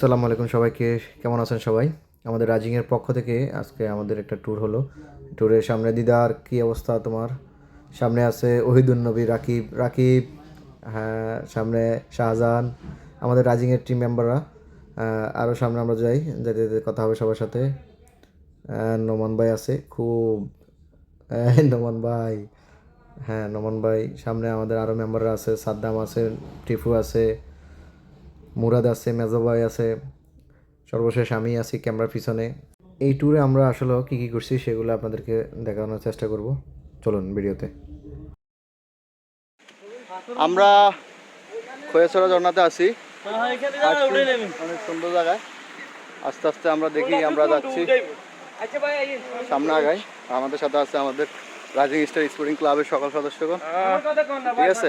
আসসালামু আলাইকুম সবাইকে। কেমন আছেন সবাই? আমাদের রাজিংয়ের পক্ষ থেকে আজকে আমাদের একটা ট্যুর হলো। ট্যুরের সামনে দিদার কি অবস্থা তোমার? সামনে আছে ওহিদুল নবী, রাকিব রাকিব হ্যাঁ সামনে শাহজাহান, আমাদের রাজিংয়ের টিম মেম্বাররা আরও সামনে আমরা যাই যেতে কথা হবে সবার সাথে। নোমান ভাই আছে, খুব। নোমান ভাই। হ্যাঁ নোমান ভাই, সামনে আমাদের আরও মেম্বাররা আছে, সাদ্দাম আছে, টিফু আছে। মুরাদ আছে মেজাবাই আছে সর্বশেষ আমি আছি ক্যামেরার পিছনে। এই ট্যুরে আমরা আসলে কী কী করছি সেগুলো আপনাদেরকে দেখানোর চেষ্টা করব। চলুন ভিডিওতে। আমরা খয়েছড়া ঝর্ণাতে আছি। অনেক সুন্দর জায়গায়। আস্তে আস্তে আমরা দেখি আমরা যাচ্ছি। সামনে আগাই। আমাদের সাথে আছে আমাদের রাজিং স্টার স্পোর্টিং ক্লাবের সকল সদস্যগণ। ঠিক আছে?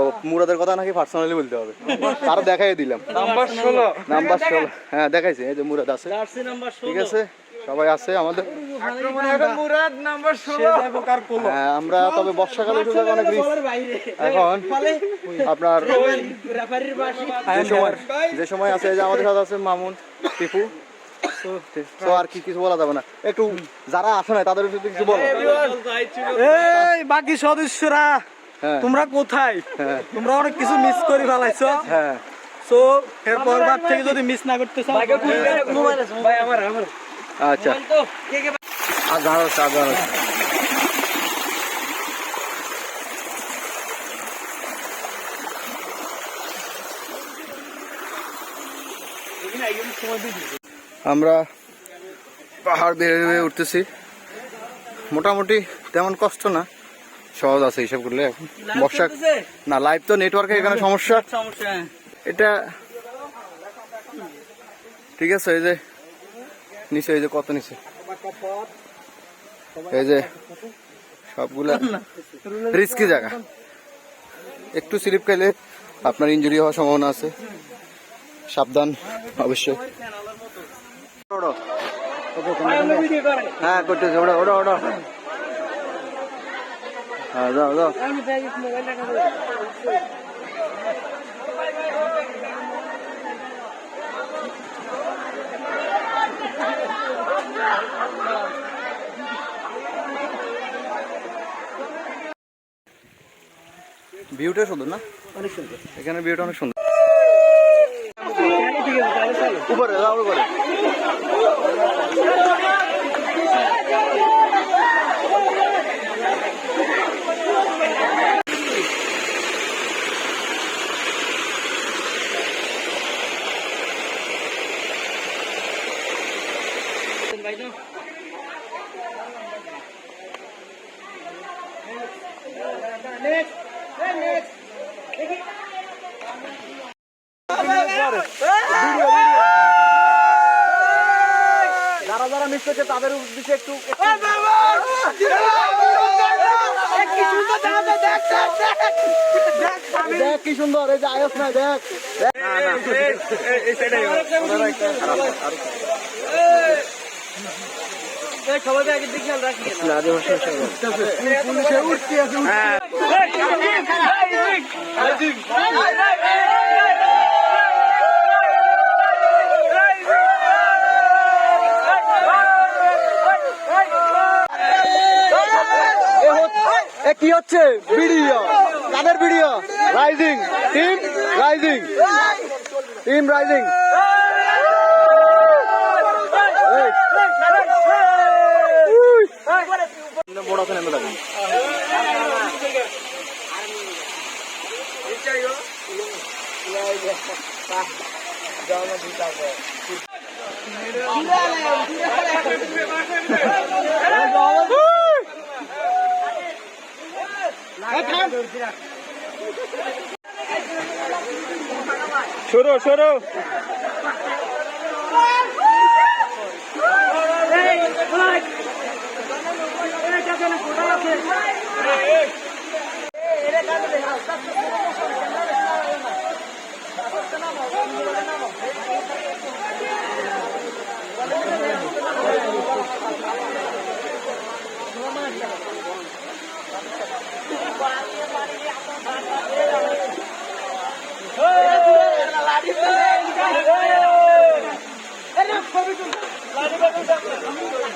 ও মুরাদের কথা নাকি পার্সোনালি বলতে হবে? তারও দেখাই দিলাম। নাম্বার ষোলো। নাম্বার ষোলো। হ্যাঁ দেখাইছে এই যে মুরাদ আছে। ঠিক আছে? সবাই আছে আমাদের? মুরাদ নাম্বার ষোলো। হ্যাঁ, আমরা তবে বর্ষাকালে অনেক এখন আপনার যে সময় আছে যে আমাদের সাথে আছে মামুন টিপু। তো আর কি কিছু বলা যাবে না। একটু যারা আসে না তাদের কিছু বলো। এই বাকি সদস্যরা। তোমরা কোথায়? হ্যাঁ। তোমরা অনেক কিছু মিস করে ফেলাইছো। হ্যাঁ। সো এরপর বার থেকে যদি মিস না করতে চাও ভাই আমার আমার। আচ্ছা। আমরা পাহাড় বেড়ে বেড়ে উঠতেছি। মোটামুটি তেমন কষ্ট না। সহজ আছে হিসাব করলে। এখন বর্ষা না লাইভ তো নেটওয়ার্কের এখানে সমস্যা। সমস্যা এটা ঠিক আছে এই যে নিচে এই যে কত নিচে? এই যে সবগুলা রিস্কি জায়গা। একটু স্লিপ খেলে আপনার ইঞ্জুরি হওয়ার সম্ভাবনা আছে। সাবধান অবশ্যই। হ্যাঁ করতেছে ওটা ওটা ওটা হ্যাঁ যাও যাও। ভিউটা সুন্দর না? অনেক সুন্দর। এখানে ভিউটা অনেক সুন্দর। উপরে যাও উপরে। যারা যারা মিস করছে তাদের উদ্দেশ্যে একটু দেখ কি সুন্দর এই যে আয়স না দেখ এ কি হচ্ছে ভিডিও কাদের video rising team rising team rising বড় আছে নেমে থাকুন সরো সরো।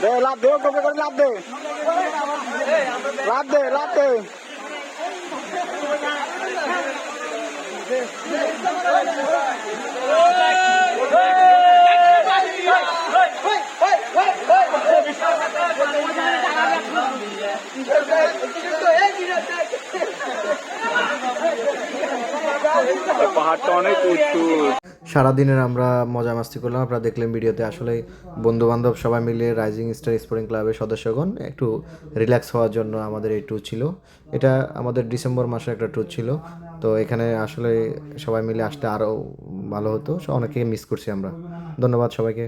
দে লাভ দে টোপে করে লাভ দে। লাভ দে লাভ দে। Oh, পাহাড়টা অনেক উঁচু। সারাদিনের আমরা মজা মাস্তি করলাম। আপনারা দেখলেন ভিডিওতে আসলে বন্ধু বান্ধব সবাই মিলে রাইজিং স্টার স্পোর্টিং ক্লাবের সদস্যগণ একটু রিল্যাক্স হওয়ার জন্য আমাদের এই ট্যুর ছিল। এটা আমাদের ডিসেম্বর মাসে একটা ট্যুর ছিল। তো এখানে আসলে সবাই মিলে আসতে আরও ভালো হতো। অনেকে মিস করছি আমরা। ধন্যবাদ সবাইকে।